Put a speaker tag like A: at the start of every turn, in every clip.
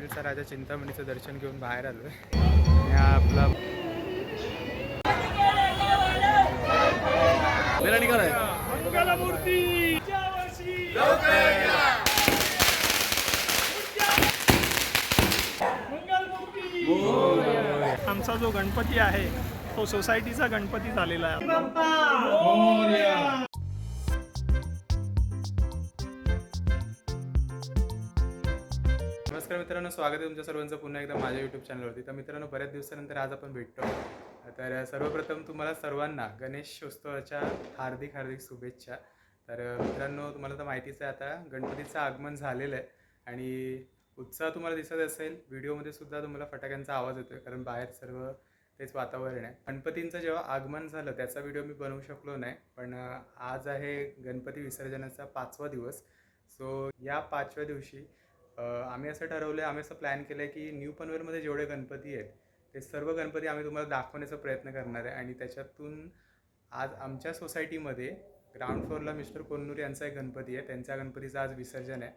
A: पनवेलचा राजा चिंतामणीचं दर्शन घेऊन बाहेर आलो आहे हा आपला
B: आमचा जो गणपती आहे तो सोसायटीचा गणपती झालेला आहे.
A: नमस्कार मित्रांनो स्वागत आहे तुमच्या सर्वांचं पुन्हा एकदा माझ्या यूट्यूब चॅनलवरती तर मित्रांनो बऱ्याच दिवसानंतर आज आपण भेटतो. तर सर्वप्रथम तुम्हाला सर्वांना गणेशोत्सवाच्या हार्दिक हार्दिक शुभेच्छा. तर मित्रांनो तुम्हाला तर माहितीच आहे आता गणपतीचं आगमन झालेलं आहे. आणि उत्साह तुम्हाला दिसत असेल व्हिडिओमध्ये सुद्धा तुम्हाला फटाक्यांचा आवाज येतोय कारण बाहेर सर्व तेच वातावरण आहे. गणपतींचं जेव्हा आगमन झालं त्याचा व्हिडिओ मी बनवू शकलो नाही पण आज आहे गणपती विसर्जनाचा पाचवा दिवस. सो या पाचव्या दिवशी आम्ही असं ठरवलं आहे आम्ही असं प्लॅन केलं आहे की न्यू पनवेलमध्ये जेवढे गणपती आहेत ते सर्व गणपती आम्ही तुम्हाला दाखवण्याचा प्रयत्न करणार आहे. आणि त्याच्यातून आज आमच्या सोसायटीमध्ये ग्राउंड फ्लोअरला मिस्टर कोन्नूर यांचा एक गणपती आहे. त्यांच्या गणपतीचं आज विसर्जन आहे.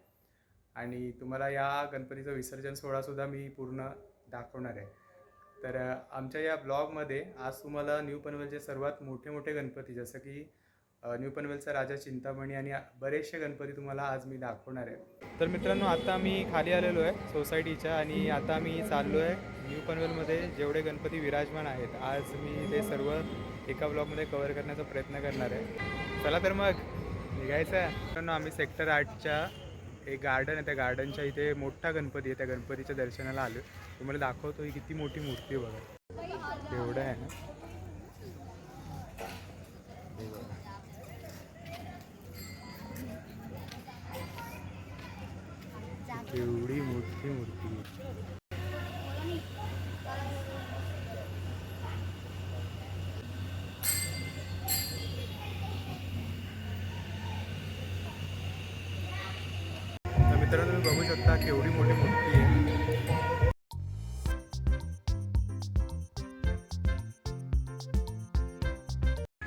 A: आणि तुम्हाला या गणपतीचं विसर्जन सोहळासुद्धा मी पूर्ण दाखवणार आहे. तर आमच्या या ब्लॉगमध्ये आज तुम्हाला न्यू पनवेलचे सर्वात मोठे मोठे गणपती जसं की न्यू पनवेलचा राजा चिंतामणी आणि बरेचसे गणपती तुम्हाला आज मी दाखवणार आहे. तर मित्रांनो आता मी खाली आलेलो आहे सोसायटीच्या आणि आता मी चाललो आहे न्यू पनवेलमध्ये जेवढे गणपती विराजमान आहेत. आज मी ते सर्व एका ब्लॉगमध्ये कवर करण्याचा प्रयत्न करणार आहे. चला तर मग निघायचं आहे. मित्रांनो आम्ही सेक्टर आठच्या एक गार्डन आहे. त्या गार्डनच्या इथे मोठा गणपती आहे. त्या गणपतीच्या दर्शनाला आलो तुम्हाला दाखवतो ही किती मोठी मूर्ती बघा. एवढं आहे ना? एवढी मोठी मूर्ती. तर मित्रांनो तुम्ही बघू शकता केवढी मोठी मूर्ती आहे.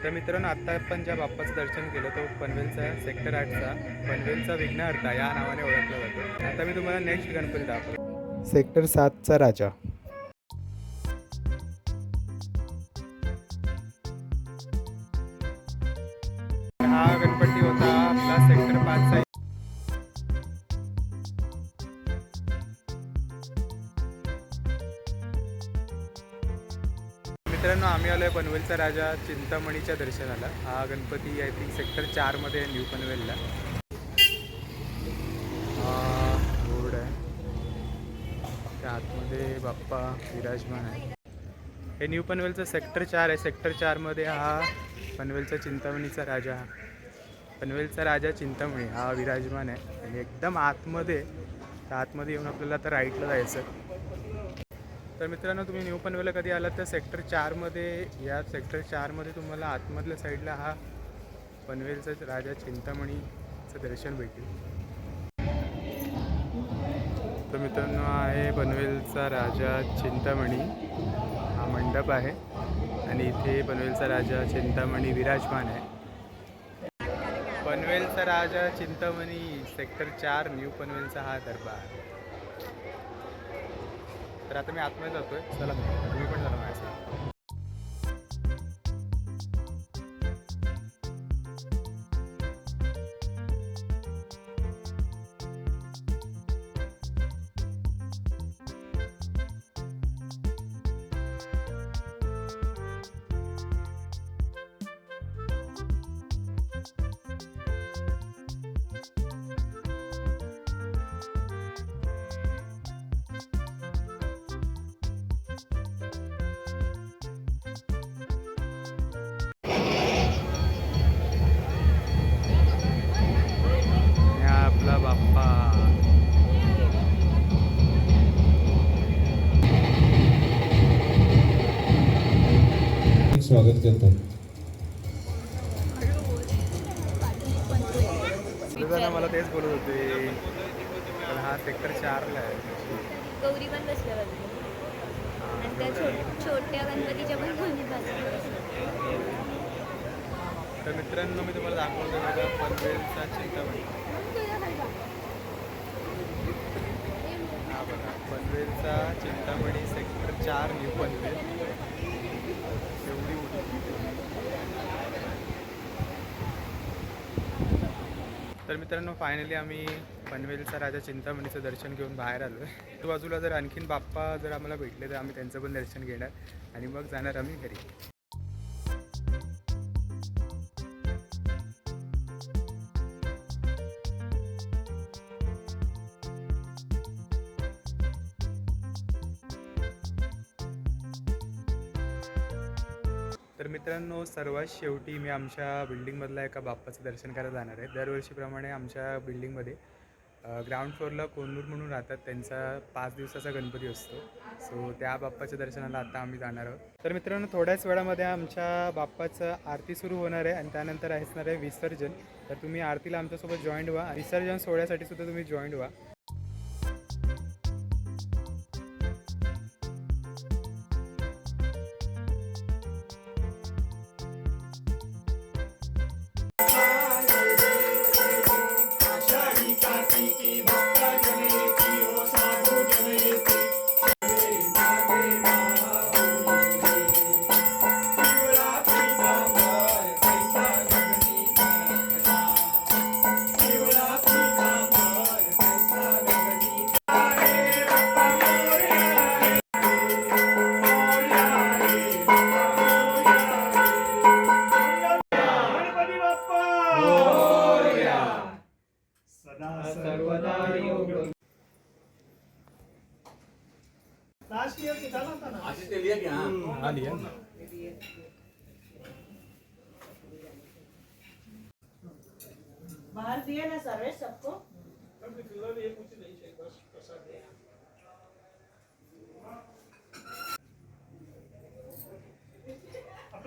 A: तर मित्रांनो आता आपण ज्या बाप्पाचं दर्शन केलं तो पनवेलचा सेक्टर आठचा पनवेलचा विघ्नहर्ता या नावाने ओळखला जातो. आता मी तुम्हाला नेक्स्ट गणपती दाखवतो. सेक्टर सातचा राजा. मित्रांनो आम्ही आलोय पनवेलचा राजा चिंतामणीच्या दर्शनाला. हा गणपती आय थिंक सेक्टर चारमध्ये आहे न्यू पनवेलला. हा रोड आहे. त्या आतमध्ये बाप्पा विराजमान आहे. हे न्यू पनवेलचं सेक्टर चार आहे. सेक्टर चारमध्ये हा पनवेलचा चिंतामणीचा राजा पनवेलचा राजा चिंतामणी हा विराजमान आहे. आणि एकदम आतमध्ये त्या आतमध्ये येऊन आपल्याला आता राईटला जायचं तर मित्रांनो तुम्ही न्यू पनवेलला कधी आलात तर सेक्टर चारमध्ये या. सेक्टर चारमध्ये तुम्हाला आतमधल्या साईडला हा पनवेलचा राजा चिंतामणीचं दर्शन भेटेल. तर मित्रांनो आहे पनवेलचा राजा चिंतामणी. हा मंडप आहे आणि इथे पनवेलचा राजा चिंतामणी विराजमान आहे. पनवेलचा राजा चिंतामणी सेक्टर चार न्यू पनवेलचा हा दरबार. तर आता मी आतमध्ये जातोय. चला. चला
C: स्वागत करतात
A: मला तेच बोलत होते. हा सेक्टर चारला आहे.
D: गौरी पण बसल्या आणि त्या छोट छोट्या गणपतीच्या पण दोन्ही बाजूला
A: तर मित्रांनो मी तुम्हाला दाखवतो बघा पनवेलचा चिंतामणी. हा बघा आमचा चिंतामणी सेक्टर चार न्यू पनवेल. एवढी मोठी तर मित्रांनो फायनली आम्ही पनवेलचा राजा चिंतामणीचं दर्शन घेऊन बाहेर आलो आहे. बाजूला जर आणखीन बाप्पा जर आम्हाला भेटले तर आम्ही त्यांचं पण दर्शन घेणार आणि मग जाणार आम्ही घरी. तर मित्रांनो सर्वात शेवटी मी आमच्या बिल्डिंगमधल्या एका बाप्पाचं दर्शन करायला जाणार आहे. दरवर्षीप्रमाणे आमच्या बिल्डिंगमध्ये ग्राउंड फ्लोअरला कोंडूर म्हणून राहतात. त्यांचा पाच दिवसाचा गणपती असतो. सो त्या बाप्पाच्या दर्शनाला आता आम्ही जाणार आहोत. तर मित्रांनो थोड्याच वेळामध्ये आमच्या बाप्पाचं आरती सुरू होणार आहे आणि त्यानंतर असणार आहे विसर्जन. तर तुम्ही आरतीला आमच्यासोबत जॉईंट व्हा. विसर्जन सोहळ्यासाठी सुद्धा तुम्ही जॉईंट व्हा.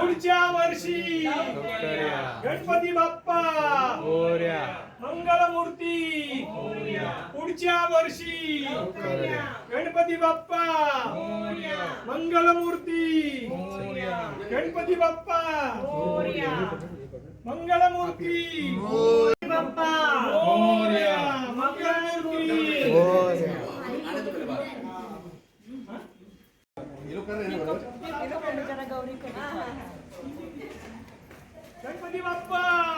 B: पुढच्या वर्षी. गणपती बाप्पा.
A: मोरया.
B: मंगलमूर्ती. पुढच्या वर्षी. गणपती बाप्पा. मंगलमूर्ती. गणपती बाप्पा. मंगलमूर्ती. बाप्पा. मंगलमूर्ती.
C: गौरी
B: गणपती बाप्पा!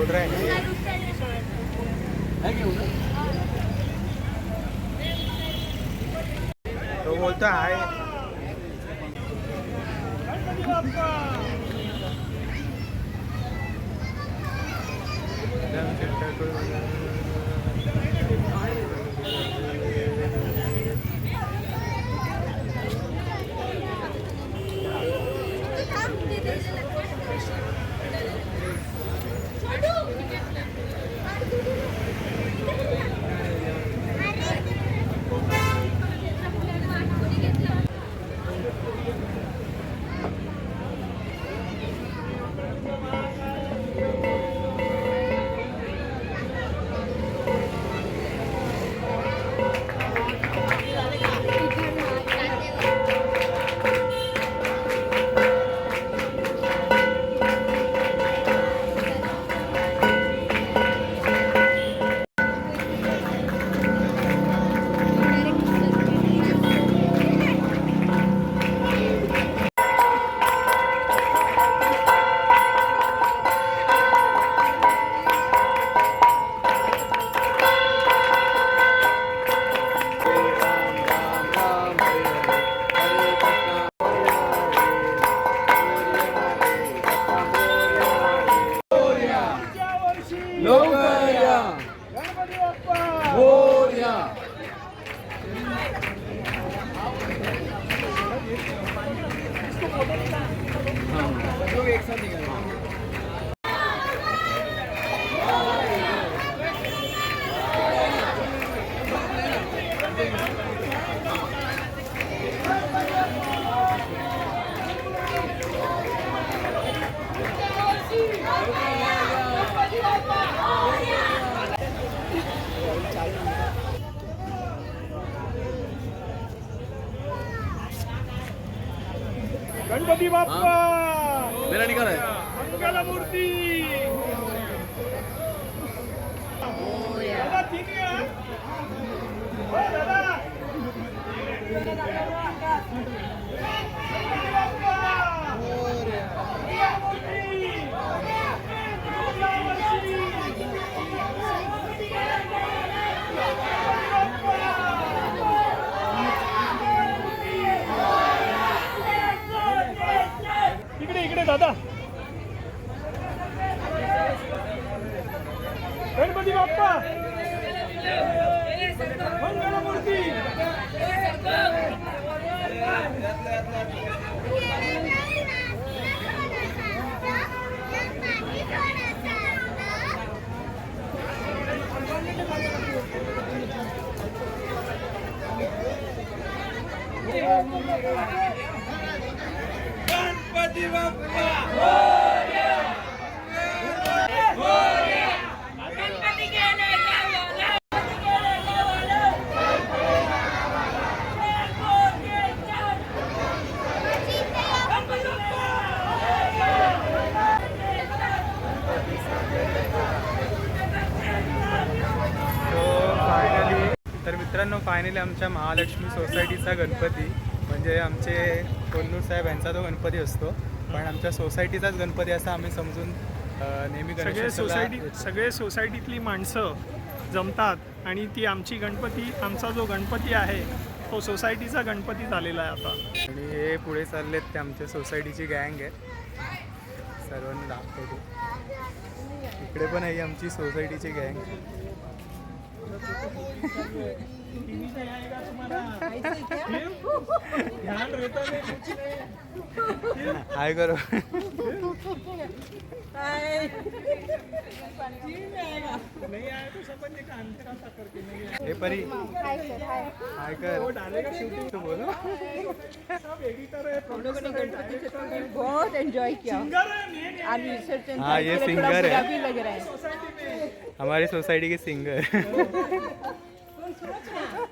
A: बोल रहा है। तो बोलता है
B: गणपती बाप्पा
A: やった! मित्रांनो फायनली आमच्या महालक्ष्मी सोसायटीचा गणपती म्हणजे आमचे कोल्लूर साहेब यांचा तो गणपती असतो. पण आमच्या सोसायटीचाच गणपती असा आम्ही समजून नेहमी
B: सगळे सोसायटी सगळे सोसायटीतली माणसं जमतात आणि ती आमची गणपती आमचा जो गणपती आहे तो सोसायटीचा गणपती झालेला आहे आता.
A: आणि हे पुढे चाललेत ते आमच्या सोसायटीची गँग आहे. सर्वांना दाखवतो. इकडे पण आहे आमची सोसायटीची गँग हाय करो हे परी। हाय कर। तो बोलो।
C: बहुत एंजॉय किया आज विसर्जन
A: हाँ, ये
C: थोड़ा
A: सिंगर
C: बुरा
A: है।
C: भी लग रहा है।
A: हमारी सोसाइटी के सिंगर हाँ।
B: ऐसे तो कुछ नहीं सब 101 है सौ के नीचे नहीं है।
A: ये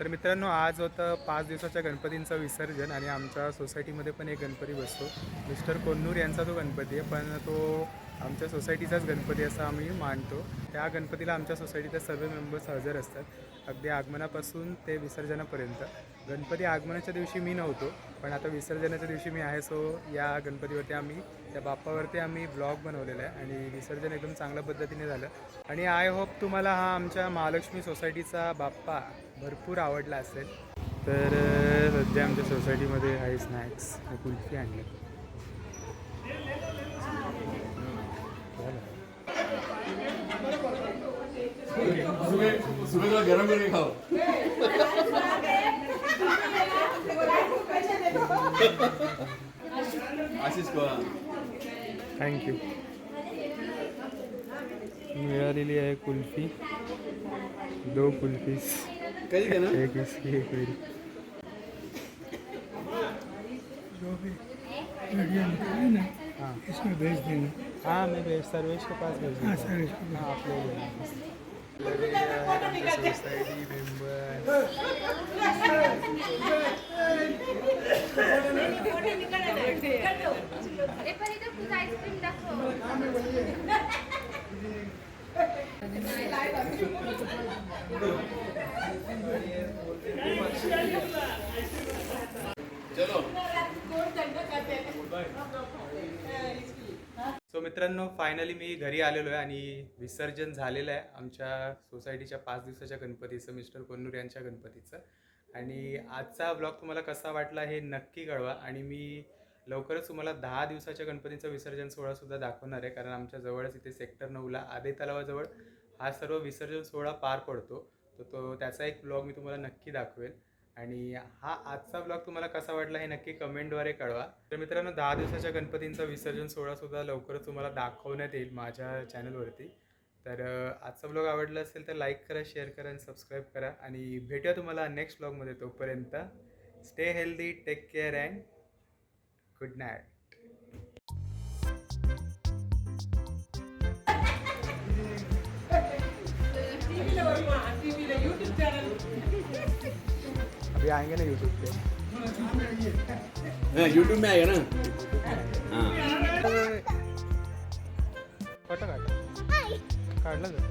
A: तर मित्रांनो आज होतं पाच दिवसाच्या गणपतींचं विसर्जन आणि आमच्या सोसायटीमध्ये पण एक गणपती बसतो. मिस्टर कोन्नूर यांचा तो गणपती आहे पण तो आमच्या सोसायटीचाच गणपती असा आम्ही मानतो. त्या गणपतीला आमच्या सोसायटीचे सर्व मेंबर्स हजर असतात. अगदी आगमनापासून ते विसर्जनापर्यंत. गणपती आगमनाच्या दिवशी मी नव्हतो पण आता विसर्जनाच्या दिवशी मी आहे सो या गणपतीवरती आम्ही त्या बाप्पावरती आम्ही ब्लॉग बनवलेला आहे आणि विसर्जन एकदम चांगल्या पद्धतीने झालं. आणि आय होप तुम्हाला हा आमच्या महालक्ष्मी सोसायटीचा बाप्पा भरपूर आवडला असेल. तर सध्या आमच्या सोसायटीमध्ये आहे स्नॅक्स कुल्फी आणली
E: सुबह सुबह थोड़ा गरम करके खाओ आशीष को.
A: थँक्यू मिळालेली आहे कुल्फी. दो कुल्फीस.
E: ना
A: एक इसकी एक मेरी हाँ।
F: इसमें भेज देना
A: हाँ मैं भेज सर्वेश के पास भेज हाँ सर्वेश हाँ आप ले लेना
D: चलो
A: सो मित्रांनो फायनली मी घरी आलेलो आहे आणि विसर्जन झालेलं आहे आमच्या सोसायटीच्या पाच दिवसाच्या गणपतीचं मिस्टर कोन्नूर यांच्या गणपतीचं. आणि आजचा ब्लॉग तुम्हाला कसा वाटला हे नक्की कळवा आणि मी लवकरच तुम्हाला दहा दिवसाच्या गणपतीचं विसर्जन सोहळासुद्धा दाखवणार आहे कारण आमच्या जवळच इथे सेक्टर नऊला आदे तलावाजवळ हा सर्व विसर्जन सोहळा पार पडतो. तर तो त्याचा एक ब्लॉग मी तुम्हाला नक्की दाखवेल आणि हा आजचा ब्लॉग तुम्हाला कसा वाटला हे नक्की कमेंटद्वारे कळवा. तर मित्रांनो दहा दिवसाच्या गणपतींचा विसर्जन सोहळासुद्धा लवकरच तुम्हाला दाखवण्यात येईल माझ्या चॅनलवरती तर आजचा ब्लॉग आवडला असेल तर लाईक करा शेअर करा आणि सबस्क्राईब करा. आणि भेटूया तुम्हाला नेक्स्ट ब्लॉगमध्ये तोपर्यंत. Stay healthy take care and good night अभी आएंगे ना यूट्यूब पे
E: यूट्यूब में आएगा ना हाँ
A: फोटो काढ काढला जातो